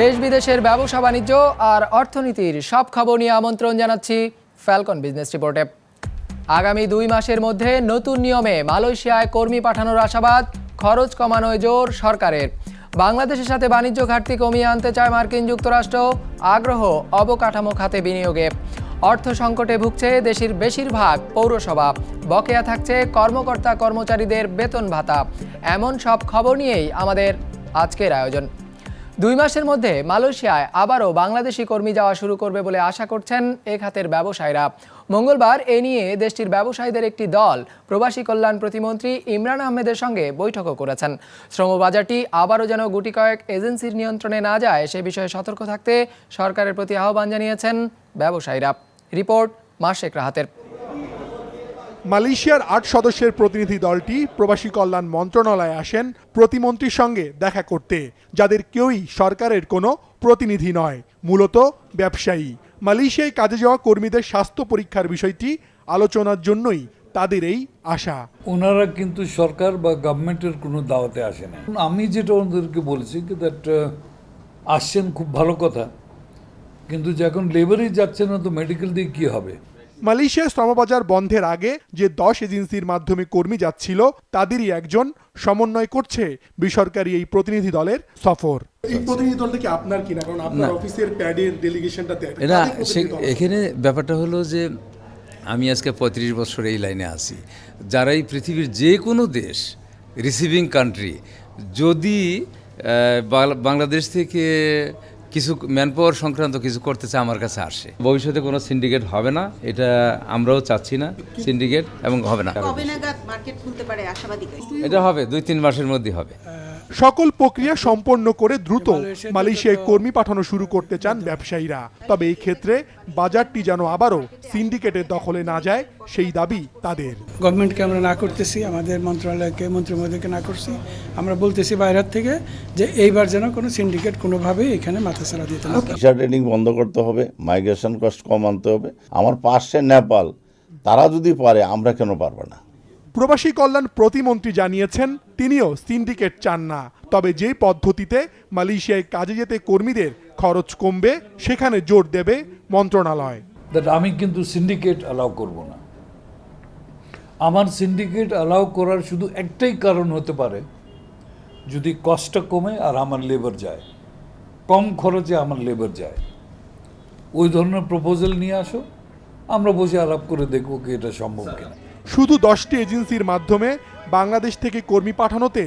দেশ বিদেশের ব্যবসা বাণিজ্য আর অর্থনীতির সব খবর নিয়ে আমন্ত্রণ জানাচ্ছি ফ্যালকন বিজনেস রিপোর্টে আগামী দুই মাসের মধ্যে নতুন নিয়মে মালয়েশিয়ায় কর্মী পাঠানোর আশাবাদ, খরচ কমানোয় জোর সরকারের। বাংলাদেশের সাথে বাণিজ্য ঘাটতি কমিয়ে আনতে চায় মার্কিন যুক্তরাষ্ট্র, আগ্রহ অবকাঠামো খাতে বিনিয়োগে। অর্থ সংকটে ভুগছে দেশের বেশিরভাগ পৌরসভা। বকেয়া থাকছে কর্মকর্তা কর্মচারীদের বেতন ভাতা। এমন সব খবর নিয়েই আমাদের আজকের আয়োজন। দুই মাসের মধ্যে মালয়েশিয়ায় আবারও বাংলাদেশি কর্মী যাওয়া শুরু করবে বলে আশা করছেন এ খাতের ব্যবসায়ীরা। মঙ্গলবার এ নিয়ে দেশটির ব্যবসায়ীদের একটি দল, প্রবাসী কল্যাণ প্রতিমন্ত্রী ইমরান আহমেদের সঙ্গে বৈঠকও করেছেন। শ্রমবাজারটি আবারও যেন গুটি কয়েক এজেন্সির নিয়ন্ত্রণে না যায়, সে বিষয়ে সতর্ক থাকতে সরকারের প্রতি আহ্বান জানিয়েছেন ব্যবসায়ীরা। রিপোর্ট মাসেক রাহাতের। মালয়েশিয়ার আট সদস্যের প্রতিনিধি দলটি প্রবাসী কল্যাণ মন্ত্রণালয়ে আসেন প্রতিমন্ত্রীর সঙ্গে দেখা করতে, যাদের কেউই সরকারের কোনো প্রতিনিধি নয়, মূলত ব্যবসায়ী। মালয়েশিয়ায় কাজে যাওয়া কর্মীদের স্বাস্থ্য পরীক্ষার বিষয়টি আলোচনার জন্যই তাদের এই আশা। ওনারা কিন্তু সরকার বা গভর্নমেন্টের কোনো দাওয়াতে আসে না আমি যেটা ওনাদেরকে বলেছি দ্যাট আসছেন খুব ভালো কথা, কিন্তু যখন লেবারই যাচ্ছে না তো মেডিকেল দিয়ে কী হবে? মালয়েশিয়ার শ্রমবাজার বন্ধের আগে যে দশ এজেন্সির মাধ্যমে কর্মী যাচ্ছিল তাদেরই একজন সমন্বয় করছে বেসরকারি এই প্রতিনিধি দলের সফর। এই প্রতিনিধি দলটা কি আপনার কিনা? কারণ আপনার অফিসের প্যাডের ডেলিগেশনটাতে না সে এখানে ব্যাপারটা হলো যে আমি আজকে পঁয়ত্রিশ বছর এই লাইনে আছি। যারা এই পৃথিবীর যে কোনো দেশ রিসিভিং কান্ট্রি যদি বাংলাদেশ থেকে কিছু ম্যান পাওয়ার সংক্রান্ত কিছু করতে চায় আমার কাছে আসে। ভবিষ্যতে কোনো সিন্ডিকেট হবে না এটা আমরাও চাচ্ছি না সিন্ডিকেট এবং হবে না। এটা হবে দুই তিন মাসের মধ্যে হবে। সকল প্রক্রিয়া সম্পন্ন করে দ্রুত মালয়েশিয়ায় কর্মী পাঠানো শুরু করতে চান ব্যবসায়ীরা। তবে এই ক্ষেত্রে বাজারটি যেন আবারও সিন্ডিকেটের দখলে না যায় সেই দাবি তাদের। গভর্নমেন্টকে আমরা না করতেছি আমাদের মন্ত্রণালয়কে মন্ত্রী মহোদয়কে না করছি। আমরা বলতেছি বাইরের থেকে যে এইবার যেন কোনো সিন্ডিকেট কোনোভাবেই এখানে মাথাছাড়া দিতে না ভিসা ট্রেনিং বন্ধ করতে হবে মাইগ্রেশন কস্ট কম আনতে হবে। আমার পাশে নেপাল তারা যদি পারে আমরা কেন পারব না? প্রবাসী কল্যাণ প্রতিমন্ত্রী জানিয়েছেন, তিনিও সিন্ডিকেট চান না। তবে যে পদ্ধতিতে মালয়েশিয়ায় কাজে যেতে কর্মীদের খরচ কমবে, সেখানে জোর দেবে মন্ত্রণালয়। আমি কিন্তু সিন্ডিকেট অ্যালাউ করব না। আমার সিন্ডিকেট অ্যালাউ করার শুধু একটাই কারণ হতে পারে, যদি কষ্টটা কমে আর আমার লেবার যায়, কম খরচে আমার লেবার যায়। ওই ধরনের প্রপোজাল নিয়ে আসো, আমরা বসে আলাপ করে দেখব কি এটা সম্ভব কিনা। শুধু দশটি এজেন্সির মাধ্যমে বাংলাদেশ থেকে কর্মী পাঠানোতে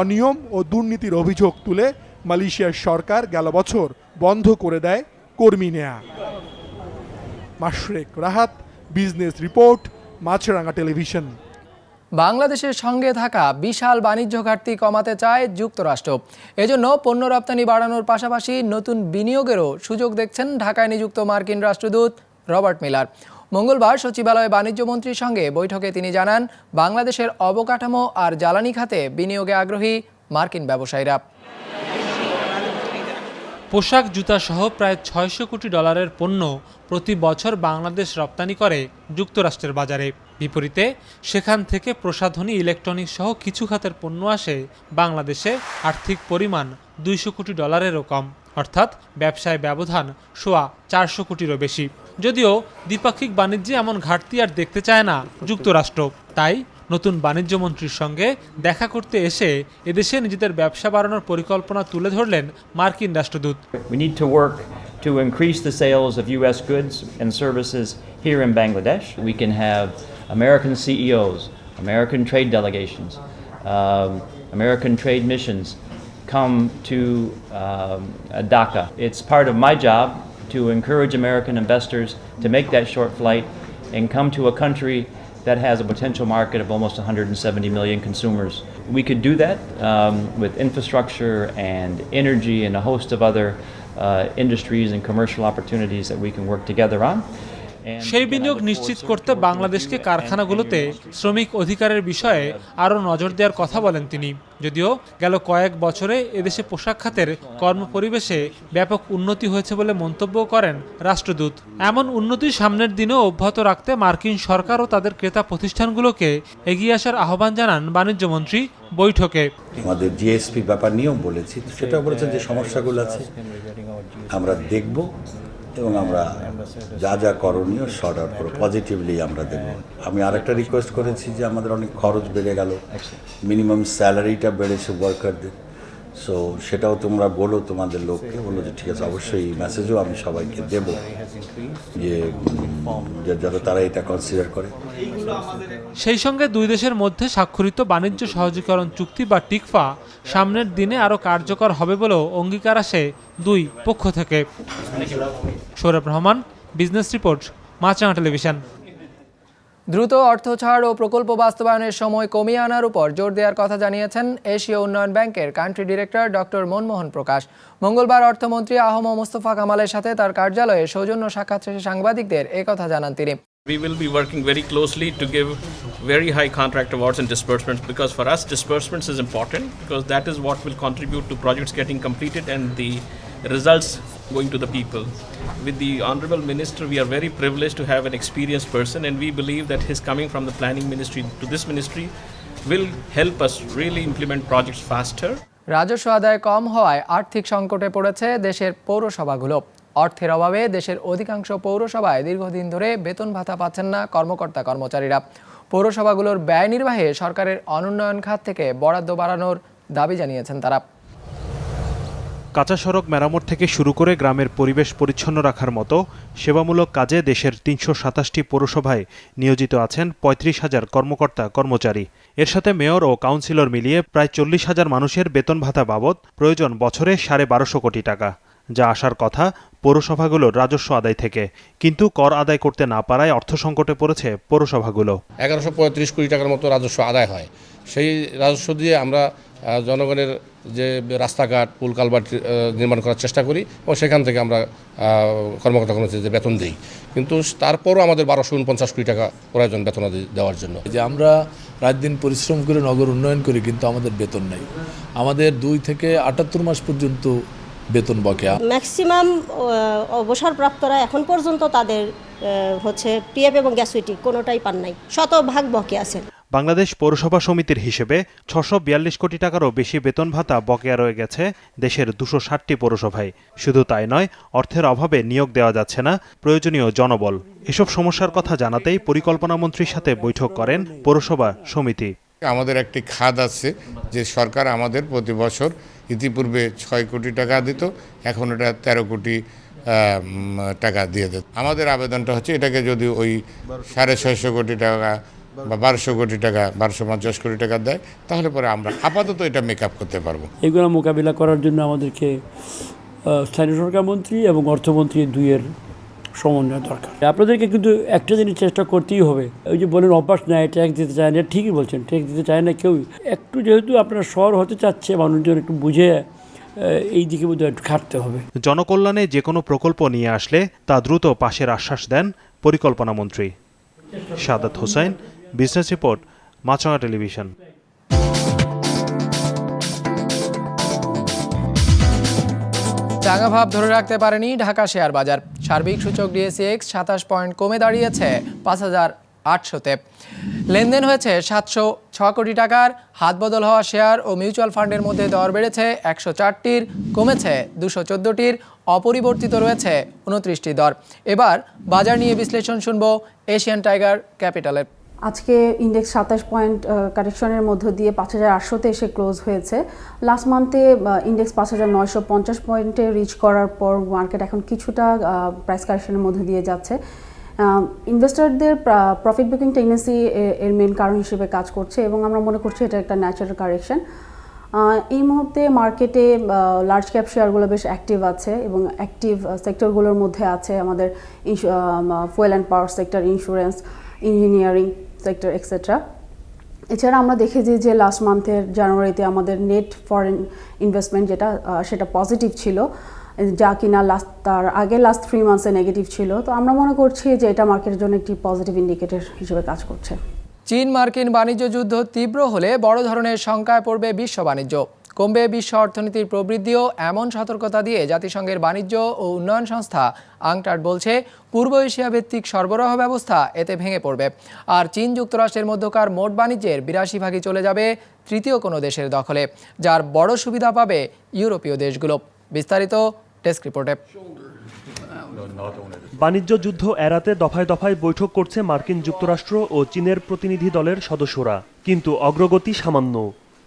অনিয়ম ও দুর্নীতির অভিযোগ তুলে মালয়েশিয়ার সরকার গেল বছর বন্ধ করে দেয় কর্মী নেয়া। Mashrek Rahat, business report, Maasranga television. বাংলাদেশের সঙ্গে থাকা বিশাল বাণিজ্য ঘাটতি কমাতে চায় যুক্তরাষ্ট্র। এজন্য পণ্য রপ্তানি বাড়ানোর পাশাপাশি নতুন বিনিয়োগেরও সুযোগ দেখছেন ঢাকায় নিযুক্ত মার্কিন রাষ্ট্রদূত রবার্ট মিলার। মঙ্গলবার সচিবালয়ে বাণিজ্য মন্ত্রীর সঙ্গে বৈঠকে তিনি জানান, বাংলাদেশের অবকাঠামো আর জ্বালানি খাতে বিনিয়োগে আগ্রহী মার্কিন ব্যবসায়ীরা। পোশাক জুতা সহ প্রায় ছয়শো কোটি ডলারের পণ্য প্রতি বছর বাংলাদেশ রপ্তানি করে যুক্তরাষ্ট্রের বাজারে। বিপরীতে সেখান থেকে প্রসাধনী ইলেকট্রনিক্স সহ কিছু খাতের পণ্য আসে বাংলাদেশে আর্থিক পরিমাণ দুইশো কোটি ডলারেরও কম অর্থাৎ ব্যবসায় ব্যবধান সোয়া চারশো কোটিরও বেশি যদিও দ্বিপাক্ষিক বাণিজ্যে এমন ঘাটতি আর দেখতে চায় না যুক্তরাষ্ট্র তাই নতুন বাণিজ্য মন্ত্রীর সঙ্গে দেখা করতে এসে এদেশে নিজেদের ব্যবসা বাড়ানোর পরিকল্পনা তুলে ধরলেন মার্কিন রাষ্ট্রদূত to increase the sales of U.S. goods and services here in Bangladesh. We can have American CEOs, American trade delegations, um, American trade missions come to um, Dhaka. It's part of my job to encourage American investors to make that short flight and come to a country that has a potential market of almost 170 million consumers. We could do that um, with infrastructure and energy and a host of other uh, industries and commercial opportunities that we can work together on. সেই বিনিয়োগ নিশ্চিত করতে বাংলাদেশকে কারখানাগুলোতে শ্রমিক অধিকারের বিষয়ে আরও নজর দেওয়ার কথা বলেন তিনি। যদিও গেল কয়েক বছরে এদেশে পোশাক খাতের কর্মপরিবেশে ব্যাপক উন্নতি হয়েছে বলে মন্তব্য করেন রাষ্ট্রদূত। এমন উন্নতি সামনের দিনেও অব্যাহত রাখতে মার্কিন সরকার ও তাদের ক্রেতা প্রতিষ্ঠানগুলোকে এগিয়ে আসার আহ্বান জানান বাণিজ্যমন্ত্রী বৈঠকে। আমাদের জিএসপি ব্যাপার নিয়েও বলেছি তো সেটাও বলেছেন যে সমস্যাগুলো আছে। আমরা দেখব এবং আমরা যা যা করণীয় শর্ট আউট করো পজিটিভলি আমরা দেবো। আমি আরেকটা রিকোয়েস্ট করেছি যে আমাদের অনেক খরচ বেড়ে গেল। মিনিমাম স্যালারিটা বেড়েছে ওয়ার্কারদের সো সেটাও তোমরা বলো তোমাদের লোককে, বলো যে ঠিক আছে, অবশ্যই এই মেসেজও আমি সবাইকে দেব। সেই সঙ্গে দুই দেশের মধ্যে স্বাক্ষরিত বাণিজ্য সহজীকরণ চুক্তি বা টিকফা সামনের দিনে আরও কার্যকর হবে বলেও অঙ্গীকার আসে দুই পক্ষ থেকে। Sourav Rahman business report Maasranga television দ্রুত অর্থ ছাড় ও প্রকল্প বাস্তবায়নের সময় কমিয়ে আনার উপর জোর দেওয়ার কথা জানিয়েছেন এশীয় উন্নয়ন ব্যাংকের country director doctor Manmohan Prakash মঙ্গলবার অর্থমন্ত্রী আহম মোস্তফা কামালের সাথে তার কার্যালয়ে সৌজন্য সাক্ষাৎ শেষে সাংবাদিকদের একথা জানান তিনি We will be working very closely to give very high contract awards and disbursements because for us disbursements is important because that is what will contribute to projects getting completed and the results going to the people. With the honorable minister we are very privileged to have an experienced person and we believe that his coming from the planning ministry to this ministry will help us really implement projects faster. রাজস্ব আদায় কম হওয়ায় আর্থিক সংকটে পড়েছে দেশের পৌরসভাগুলো অর্থের অভাবে দেশের অধিকাংশ পৌরসভায় দীর্ঘদিন ধরে বেতন ভাতা পাচ্ছেন না কর্মকর্তা কর্মচারীরা পৌরসভাগুলোর ব্যয় নির্বাহে সরকারের অনুন্নয়ন খাত থেকে বরাদ্দ বাড়ানোর দাবি জানিয়েছেন তারা কাঁচা সড়ক মেরামত থেকে শুরু করে গ্রামের পরিবেশ পরিচ্ছন্ন রাখার মতো সেবামূলক কাজে দেশের তিনশো সাতাশটি পৌরসভায় নিয়োজিত আছেন পঁয়ত্রিশ হাজার কর্মকর্তা কর্মচারী। এর সাথে মেয়র ও কাউন্সিলর মিলিয়ে প্রায় চল্লিশ হাজার মানুষের বেতন ভাতা বাবদ প্রয়োজন বছরে সাড়ে বারোশো কোটি টাকা। যা আসার কথা পৌরসভাগুলোর রাজস্ব আদায় থেকে। কিন্তু কর আদায় করতে না পারায় অর্থ সংকটে পড়েছে পৌরসভাগুলো। এগারোশো পঁয়ত্রিশ কোটি টাকার মতো রাজস্ব আদায় হয়। সেই রাজস্ব দিয়ে আমরা জনগণের যে রাস্তাঘাট পুল কালভার্ট নির্মাণ করার চেষ্টা করি এবং সেখান থেকে আমরা কর্মকর্তা কর্মচারীদের বেতন দিই। কিন্তু তারপরও আমাদের বারোশো উনপঞ্চাশ কোটি টাকা প্রয়োজন বেতন দেওয়ার জন্য। যে আমরা রাত দিন পরিশ্রম করে নগর উন্নয়ন করি কিন্তু আমাদের বেতন নেই। আমাদের দুই থেকে আটাত্তর মাস পর্যন্ত বেতন বকেয়া। ম্যাক্সিমাম অবসরপ্রাপ্তরা এখন পর্যন্ত তাদের হচ্ছে পিএফ এবং গ্যাসুইটি কোনোটাই পান নাই। শতভাগ বকে আছেন বাংলাদেশ পৌরসভা সমিতির হিসেবে ছশো বিয়াল্লিশ কোটি টাকারও বেশি বেতন ভাতা বকেয়া রয়ে গেছে দেশের দুশো ষাটটি পৌরসভায়। শুধু তাই নয়, অর্থের অভাবে নিয়োগ দেওয়া যাচ্ছে না প্রয়োজনীয় জনবল। এসব সমস্যার কথা জানাতেই পরিকল্পনা মন্ত্রীর সাথে বৈঠক করেন পৌরসভা সমিতি। আমাদের একটি খাত আছে যে সরকার আমাদের প্রতি বছর ইতিপূর্বে ছয় কোটি টাকা দিত, এখন এটা তেরো কোটি টাকা দিয়ে দেয় আমাদের আবেদনটা হচ্ছে এটাকে যদি ওই সাড়ে ছয়শো কোটি টাকা বা বারোশো কোটি টাকা বারোশো পঞ্চাশ কোটি টাকা দেয় তাহলে পরে আমরা আপাতত এটা মেক আপ করতে পারব। এগুলো মোকাবিলা করার জন্য আমাদেরকে স্থানীয় সরকার মন্ত্রী এবং অর্থমন্ত্রী দুইয়ের সমন্বয় দরকার। আপনাদেরকে কিন্তু একটা জিনিস চেষ্টা করতেই হবে। ওই যে বলেন অভ্যাস নেয় ট্যাক্স দিতে চায় না ঠিকই বলছেন ট্যাক্স দিতে চায় না কেউই। একটু যেহেতু আপনার শহর হতে চাচ্ছে মানুষজন একটু বুঝে এই দিকে বোধহয় একটু খাটতে হবে। জনকল্যাণে যে কোনো প্রকল্প নিয়ে আসলে তা দ্রুত পাশের আশ্বাস দেন পরিকল্পনা মন্ত্রী Sadat Hossain. Business report, Maasranga television. চাঙা ভাব ধরে রাখতে পারেনি ঢাকা শেয়ার বাজার। সার্বিক সূচক ডিএসিএক্স সাতাশ পয়েন্ট কমে দাঁড়িয়েছে পাঁচ হাজার আটশোতে। লেনদেন হয়েছে সাতশো ছ কোটি টাকার। হাত বদল হওয়া শেয়ার ও মিউচুয়াল ফান্ডের মধ্যে দর বেড়েছে একশো চারটির, কমেছে দুশো চোদ্দোটির, অপরিবর্তিত রয়েছে উনত্রিশটি দর। এবার বাজার নিয়ে বিশ্লেষণ শুনব এশিয়ান টাইগার ক্যাপিটালের। আজকে ইন্ডেক্স সাতাশ পয়েন্ট কারেকশনের মধ্য দিয়ে পাঁচ হাজার আটশোতে এসে ক্লোজ হয়েছে। লাস্ট মান্থে ইন্ডেক্স পাঁচ হাজার নয়শো পঞ্চাশ পয়েন্টে রিচ করার পর মার্কেট এখন কিছুটা প্রাইস কারেকশনের মধ্য দিয়ে যাচ্ছে। ইনভেস্টারদের প্রফিট বুকিং টেন্ডেন্সি এর মেন কারণ হিসেবে কাজ করছে এবং আমরা মনে করছি এটা একটা ন্যাচারাল কারেকশন এই মুহূর্তে মার্কেটে লার্জ ক্যাপ শেয়ারগুলো বেশ অ্যাক্টিভ আছে এবং অ্যাক্টিভ সেক্টরগুলোর মধ্যে আছে আমাদের fuel and power sector insurance engineering sector etcetera এছাড়া আমরা দেখেছি যে লাস্ট মান্থের জানুয়ারিতে আমাদের নেট ফরেন ইনভেস্টমেন্ট যেটা সেটা পজিটিভ ছিল, যা কিনা লাস্ট তার আগে লাস্ট থ্রি মান্থসে নেগেটিভ ছিল। তো আমরা মনে করছি যে এটা মার্কেটের জন্য একটি পজিটিভ ইন্ডিকেটর হিসেবে কাজ করছে। চীন মার্কিন বাণিজ্য যুদ্ধ তীব্র হলে বড় ধরনের শঙ্কায় পড়বে বিশ্ব বাণিজ্য। কমবে বিশ্ব অর্থনীতির প্রবৃদ্ধিও এমন সতর্কতা দিয়ে জাতিসংঘের বাণিজ্য ও উন্নয়ন সংস্থা আংটার্ড বলছে, পূর্ব এশিয়া ভিত্তিক সরবরাহ ব্যবস্থা এতে ভেঙে পড়বে। আর চীন যুক্তরাষ্ট্রের মধ্যকার মোট বাণিজ্যের বিরাশি ভাগই চলে যাবে তৃতীয় কোনো দেশের দখলে, যার বড় সুবিধা পাবে ইউরোপীয় দেশগুলো। বিস্তারিত ডেস্ক রিপোর্টে। বাণিজ্য যুদ্ধ এড়াতে দফায় দফায় বৈঠক করছে মার্কিন যুক্তরাষ্ট্র ও চীনের প্রতিনিধি দলের সদস্যরা। কিন্তু অগ্রগতি সামান্য।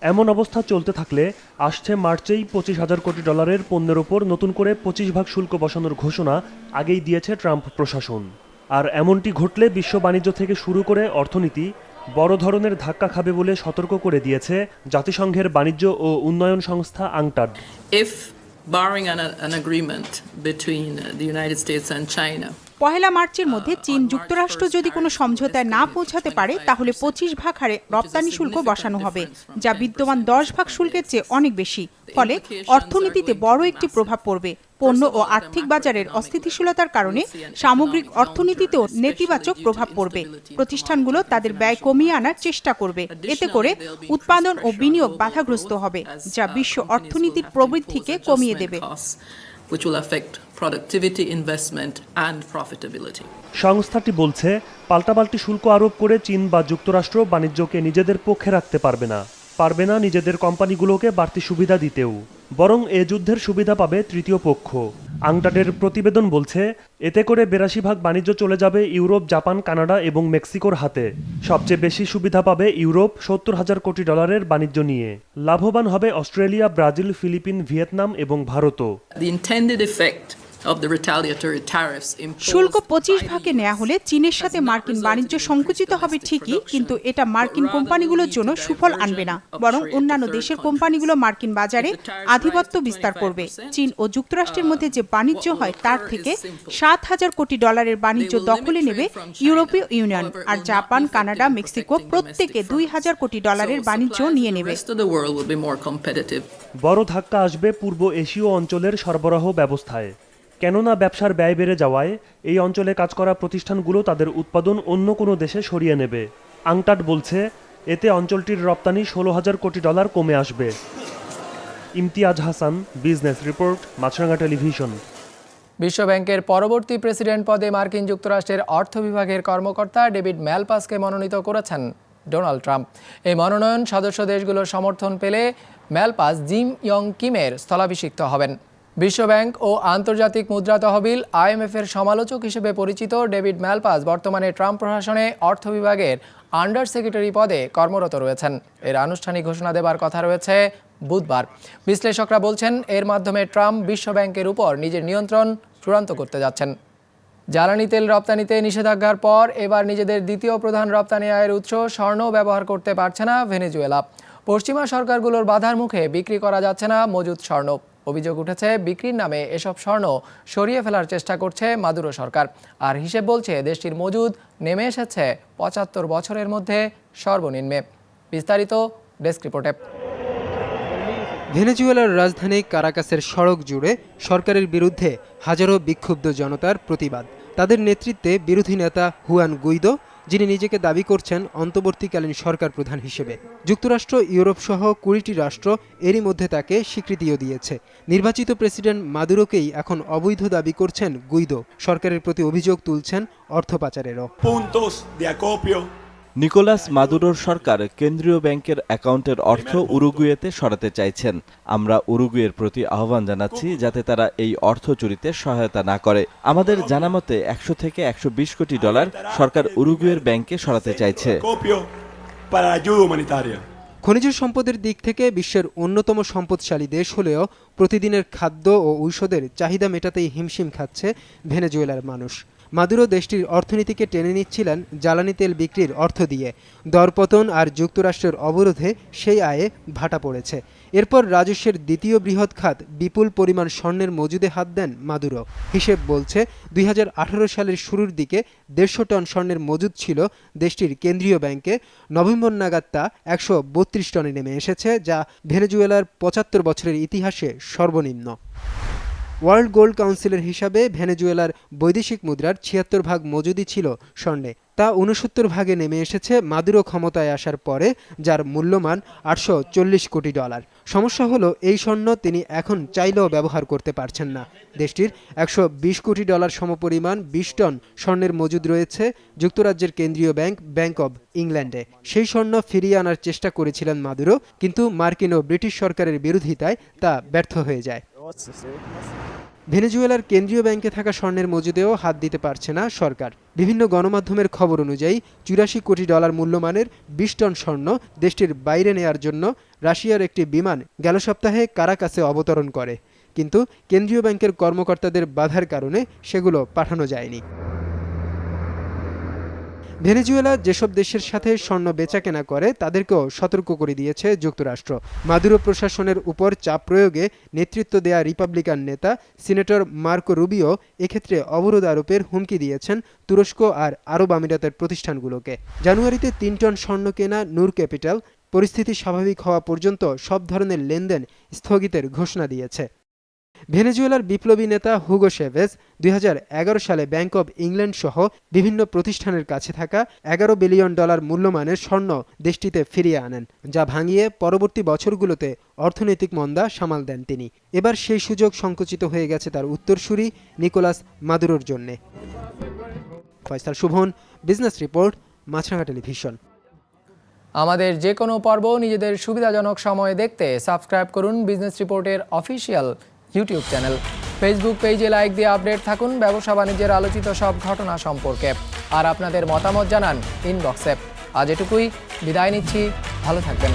এমন অবস্থা চলতে থাকলে আসছে মার্চেই পঁচিশ হাজার কোটি ডলারের পণ্যের ওপর নতুন করে পঁচিশ ভাগ শুল্ক বসানোর ঘোষণা আগেই দিয়েছে ট্রাম্প প্রশাসন। আর এমনটি ঘটলে বিশ্ব বাণিজ্য থেকে শুরু করে অর্থনীতি বড় ধরনের ধাক্কা খাবে বলে সতর্ক করে দিয়েছে জাতিসংঘের বাণিজ্য ও উন্নয়ন সংস্থা আংটাড if barring an, an agreement between the পহেলা মার্চের মধ্যে চীন যুক্তরাষ্ট্র যদি কোনো সমঝোতায় না পৌঁছাতে পারে তাহলে পঁচিশ ভাগ হারে রপ্তানি শুল্ক বসানো হবে যা বিদ্যমান দশ ভাগ শুল্কের চেয়ে অনেক বেশি। ফলে অর্থনীতিতে বড় একটি প্রভাব পড়বে। পণ্য ও আর্থিক বাজারের অস্থিতিশীলতার কারণে সামগ্রিক অর্থনীতিতেও নেতিবাচক প্রভাব পড়বে। প্রতিষ্ঠানগুলো তাদের ব্যয় কমিয়ে আনার চেষ্টা করবে। এতে করে উৎপাদন ও বিনিয়োগ বাধাগ্রস্ত হবে যা বিশ্ব অর্থনীতির প্রবৃদ্ধিকে কমিয়ে দেবে। Which will affect productivity, investment, and profitability. সংস্থাটি বলছে পাল্টাপাল্টি শুল্ক আরোপ করে চীন বা যুক্তরাষ্ট্র বাণিজ্যকে নিজেদের পক্ষে রাখতে পারবে না পারবে না নিজেদের কোম্পানিগুলোকে বাড়তি সুবিধা দিতেও। বরং এ যুদ্ধের সুবিধা পাবে তৃতীয় পক্ষ। আংটাডের প্রতিবেদন বলছে, এতে করে বেরাশি ভাগ বাণিজ্য চলে যাবে ইউরোপ, জাপান, কানাডা এবং মেক্সিকোর হাতে। সবচেয়ে বেশি সুবিধা পাবে ইউরোপ সত্তর হাজার কোটি ডলারের বাণিজ্য নিয়ে। লাভবান হবে অস্ট্রেলিয়া, ব্রাজিল, ফিলিপিন, ভিয়েতনাম এবং ভারতও। The intended effect of the retaliatory tariffs imposed শুল্ক পঁচিশ ভাগে নেওয়া হলে চীনের সাথে মার্কিন বাণিজ্য সংকুচিত হবে ঠিকই কিন্তু এটা মার্কিন কোম্পানিগুলোর জন্য সুফল আনবে না বরং অন্যান্য দেশের কোম্পানিগুলো মার্কিন বাজারে আধিপত্য বিস্তার করবে। চীন ও যুক্তরাষ্ট্রের মধ্যে যে বাণিজ্য হয় তার থেকে সাত হাজার কোটি ডলারের বাণিজ্য দখলে নেবে ইউরোপীয় ইউনিয়ন আর জাপান কানাডা মেক্সিকো প্রত্যেকে দুই হাজার কোটি ডলারের বাণিজ্য নিয়ে নেবে. বড় ধাক্কা আসবে পূর্ব এশীয় অঞ্চলের সরবরাহ ব্যবস্থায়। কেননা ব্যবসার ব্যয় বেড়ে যাওয়ায় এই অঞ্চলে কাজ করা প্রতিষ্ঠানগুলো তাদের উৎপাদন অন্য কোনো দেশে সরিয়ে নেবে। আংটাট বলছে, এতে অঞ্চলটির রপ্তানি ষোলো হাজার কোটি ডলার কমে আসবে। Imtiaz Hasan, business report Maasranga television. বিশ্বব্যাংকের পরবর্তী প্রেসিডেন্ট পদে মার্কিন যুক্তরাষ্ট্রের অর্থ বিভাগের কর্মকর্তা ডেভিড ম্যালপাসকে মনোনীত করেছেন ডোনাল্ড ট্রাম্প। এই মনোনয়ন সদস্য দেশগুলোর সমর্থন পেলে ম্যালপাস জিম ইয়ং কিমের স্থলাভিষিক্ত হবেন। বিশ্বব্যাংক ও আন্তর্জাতিক মুদ্রা তহবিল আইএমএফের সমালোচক হিসেবে পরিচিত ডেভিড ম্যালপাস বর্তমানে ট্রাম্প প্রশাসনে অর্থ বিভাগের আন্ডার সেক্রেটারি পদে কর্মরত রয়েছেন। এর আনুষ্ঠানিক ঘোষণা দেবার কথা রয়েছে বুধবার। বিশ্লেষকরা বলছেন, এর মাধ্যমে ট্রাম্প বিশ্বব্যাংকের উপর নিজের নিয়ন্ত্রণ চূড়ান্ত করতে যাচ্ছেন। জ্বালানি তেল রপ্তানিতে নিষেধাজ্ঞার পর এবার নিজেদের দ্বিতীয় প্রধান রপ্তানি আয়ের উৎস স্বর্ণ ব্যবহার করতে পারছে না ভেনেজুয়েলা। পশ্চিমা সরকারগুলোর বাধার মুখে বিক্রি করা যাচ্ছে না মজুদ স্বর্ণ। অভিযোগ উঠেছে, বিক্রির নামে এসব স্বর্ণ সরিয়ে ফেলার চেষ্টা করছে মাদুরো সরকার। আর হিসেব বলছে, দেশটির মজুদ নেমে এসেছে পঁচাত্তর বছরের মধ্যে সর্বনিম্নে। বিস্তারিত ডেস্ক রিপোর্টে। ভেনেজুয়েলার রাজধানী কারাকাসের সড়ক জুড়ে সরকারের বিরুদ্ধে হাজারো বিক্ষুব্ধ জনতার প্রতিবাদ। তাদের নেতৃত্বে বিরোধী নেতা হুয়ান গুইদো যিনি নিজেকে দাবি করছেন অন্তর্বর্তীকালীন সরকার প্রধান হিসেবে। যুক্তরাষ্ট্র, ইউরোপ সহ কুড়িটি রাষ্ট্র এরই মধ্যে তাকে স্বীকৃতিও দিয়েছে। নির্বাচিত প্রেসিডেন্ট মাদুরোকেই এখন অবৈধ দাবি করছেন গুইদো। সরকারের প্রতি অভিযোগ তুলছেন অর্থ পাচারেরও। নিকোলাস মাদুরোর সরকার কেন্দ্রীয় ব্যাংকের অ্যাকাউন্টের অর্থ উরুগুয়েতে সরাতে চাইছেন। আমরা উরুগুয়ের প্রতি আহ্বান জানাচ্ছি যাতে তারা এই অর্থ চুরিতে সহায়তা না করে। আমাদের জানামতে একশো থেকে একশো বিশ কোটি ডলার সরকার উরুগুয়ের ব্যাংকে সরাতে চাইছে। খনিজ সম্পদের দিক থেকে বিশ্বের অন্যতম সম্পদশালী দেশ হলেও প্রতিদিনের খাদ্য ও ঔষধের চাহিদা মেটাতেই হিমশিম খাচ্ছে ভেনেজুয়েলার মানুষ। মাদুরো দেশটির অর্থনীতিকে টেনে নিচ্ছিলেন জ্বালানি তেল বিক্রির অর্থ দিয়ে। দরপতন আর যুক্তরাষ্ট্রের অবরোধে সেই আয়ে ভাটা পড়েছে। এরপর রাজস্বের দ্বিতীয় বৃহৎ খাত বিপুল পরিমাণ স্বর্ণের মজুদে হাত দেন মাদুরো। হিসেব বলছে, দুই হাজার আঠেরো সালের শুরুর দিকে দেড়শো টন স্বর্ণের মজুদ ছিল দেশটির কেন্দ্রীয় ব্যাংকে। নভেম্বর নাগাদ তা একশো বত্রিশ টনে নেমে এসেছে, যা ভেনেজুয়েলার পঁচাত্তর বছরের ইতিহাসে সর্বনিম্ন। ওয়ার্ল্ড গোল্ড কাউন্সিলের হিসাবে ভেনেজুয়েলার বৈদেশিক মুদ্রার ছিয়াত্তর ভাগ মজুদি ছিল স্বর্ণে। তা উনসত্তর ভাগে নেমে এসেছে মাদুরো ক্ষমতায় আসার পরে, যার মূল্যমান আটশো চল্লিশ কোটি ডলার। সমস্যা হলো, এই স্বর্ণ তিনি এখন চাইলেও ব্যবহার করতে পারছেন না। দেশটির একশো বিশ কোটি ডলার সমপরিমাণ বিশ টন স্বর্ণের মজুদ রয়েছে যুক্তরাজ্যের কেন্দ্রীয় ব্যাংক ব্যাংক অব ইংল্যান্ডে। সেই স্বর্ণ ফিরিয়ে আনার চেষ্টা করেছিলেন মাদুরো, কিন্তু মার্কিন ও ব্রিটিশ সরকারের বিরোধিতায় তা ব্যর্থ হয়ে যায়। ভেনেজুয়েলার কেন্দ্রীয় ব্যাংকে থাকা স্বর্ণের মজুদেও হাত দিতে পারছে না সরকার। বিভিন্ন গণমাধ্যমের খবর অনুযায়ী, চুরাশি কোটি ডলার মূল্যমানের বিশ টন স্বর্ণ দেশটির বাইরে নেয়ার জন্য রাশিয়ার একটি বিমান গেল সপ্তাহে কারাকাসে অবতরণ করে। কিন্তু কেন্দ্রীয় ব্যাংকের কর্মকর্তাদের বাধার কারণে সেগুলো পাঠানো যায়নি। ভেনেজুয়েলা যেসব দেশের সাথে স্বর্ণ বেচাকেনা করে, তাদেরকেও সতর্ক করে দিয়েছে যুক্তরাষ্ট্র। মাদুরো প্রশাসনের উপর চাপ প্রয়োগে নেতৃত্ব দেয়া রিপাবলিকান নেতা সিনেটর মার্কো রুবিও এক্ষেত্রে অবরোধ আরোপের হুমকি দিয়েছেন তুরস্ক আর আরব আমিরাতের প্রতিষ্ঠানগুলোকে। জানুয়ারিতে তিন টন স্বর্ণ কেনা নূর ক্যাপিটাল, পরিস্থিতি স্বাভাবিক হওয়া পর্যন্ত সব ধরনের লেনদেন স্থগিতের ঘোষণা দিয়েছে। ভেনেজুয়েলার বিপ্লবী নেতা হুগো শেভেজ দুই সালে ব্যাংক অব ইংল্যান্ড সহ বিভিন্ন প্রতিষ্ঠানের কাছে থাকা এগারো বিলিয়ন ডলার মূল্যমানের স্বর্ণ দেশটিতে ফিরিয়ে আনেন, যা ভাঙিয়ে পরবর্তী বছরগুলোতে অর্থনৈতিক মন্দা সামাল দেন তিনি। এবার সেই সুযোগ সংকুচিত হয়ে গেছে তার উত্তরসূরি নিকোলাস মাদুরোর জন্যে। Faisal Shuvon, business report Maasranga television. আমাদের যে কোনো পর্ব নিজেদের সুবিধাজনক সময়ে দেখতে সাবস্ক্রাইব করুন বিজনেস রিপোর্টের অফিসিয়াল ইউটিউব চ্যানেল। ফেসবুক পেজে লাইক দিয়ে আপডেট থাকুন ব্যবসা বাণিজ্যের আলোচিত সব ঘটনা সম্পর্কে। আর আপনাদের মতামত জানান ইনবক্সে আজ এটুকুই, বিদায় নিচ্ছি, ভালো থাকবেন।